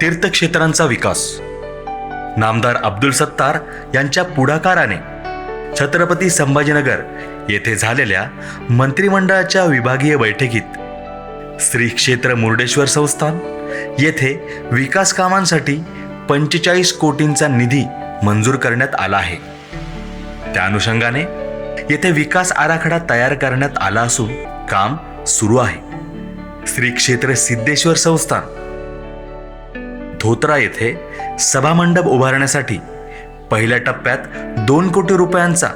तीर्थक्षेत्रांचा विकास. नामदार अब्दुल सत्तार यांच्या पुढाकाराने छत्रपती संभाजीनगर येथे झालेल्या मंत्रिमंडळाच्या विभागीय बैठकीत श्री क्षेत्र मुर्डेश्वर संस्थान येथे विकास कामांसाठी पंचेचाळीस कोटींचा निधी मंजूर करण्यात आला आहे. त्या अनुषंगाने येथे विकास आराखडा तयार करण्यात आला असून काम सुरू आहे. श्री क्षेत्र सिद्धेश्वर संस्थान धोत्रा येथे सभामंडप उभारण्यासाठी पहिल्या टप्प्यात दोन कोटी रुपयांचा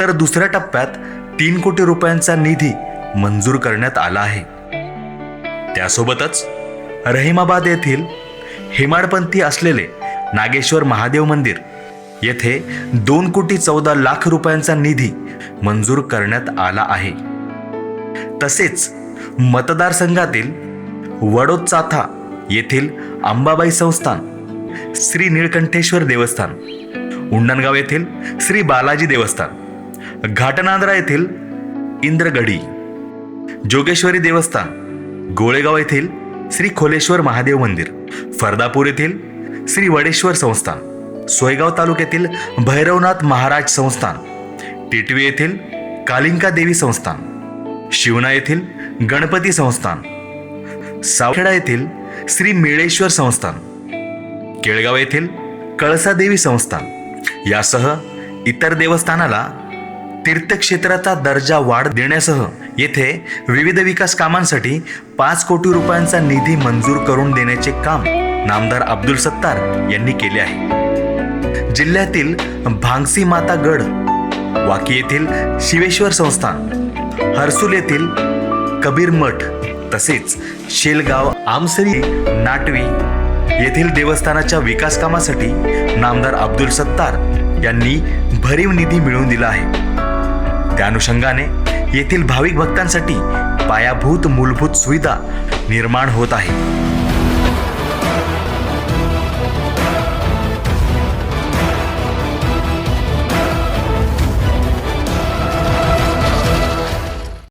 तर दुसऱ्या टप्प्यात तीन कोटी रुपयांचा निधी मंजूर करण्यात आला आहे. त्यासोबतच रहिमाबाद येथील हेमाडपंथी असलेले नागेश्वर महादेव मंदिर येथे दोन कोटी चौदा लाख रुपयांचा निधी मंजूर करण्यात आला आहे. तसेच मतदारसंघातील वडोद चाथा येथील अंबाबाई संस्थान श्री निळकंठेश्वर देवस्थान उंडणगाव येथील श्री बालाजी देवस्थान घाटनांद्रा येथील इंद्रगढी जोगेश्वरी देवस्थान गोळेगाव येथील श्री खोलेश्वर महादेव मंदिर फरदापूर येथील श्री वडेश्वर संस्थान सोयगाव तालुक्यातील भैरवनाथ महाराज संस्थान टिटवी येथील कालिंका देवी संस्थान शिवना येथील गणपती संस्थान सावखेडा येथील श्री मिळेश्वर संस्थान केळगाव येथील कळसादेवी संस्थान यासह इतर देवस्थानाला तीर्थक्षेत्राचा दर्जा वाढ देण्यासह येथे विविध विकास कामांसाठी पाच कोटी रुपयांचा निधी मंजूर करून देण्याचे काम नामदार अब्दुल सत्तार यांनी केले आहे. जिल्ह्यातील भांगसी माता गड वाकी येथील शिवेश्वर संस्थान हर्सुल येथील कबीर मठ तसेच शेलगाव आमसरी नाटवी येथील देवस्थानाच्या विकास कामासाठी नामदार अब्दुल सत्तार यांनी भरीव निधी मिळवून दिला आहे. त्या अनुषंगाने येथील भाविक भक्तांसाठी पायाभूत मूलभूत सुविधा निर्माण होत आहे.